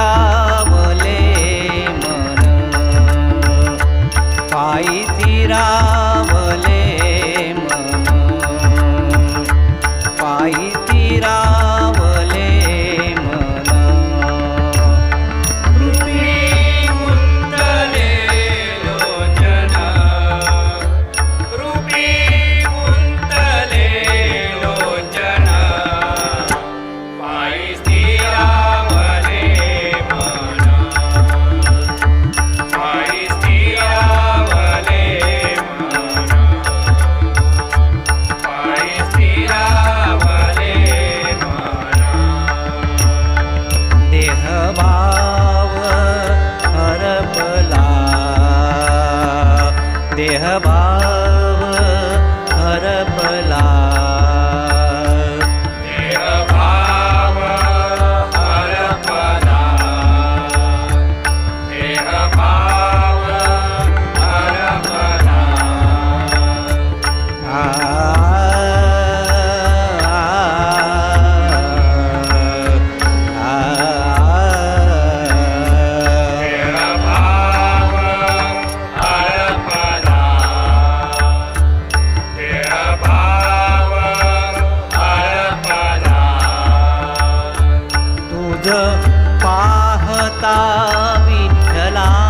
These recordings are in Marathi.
voluntad. भाव हरपला. देहभाव तुझ पाहता विठ्ठला.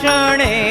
क्षणे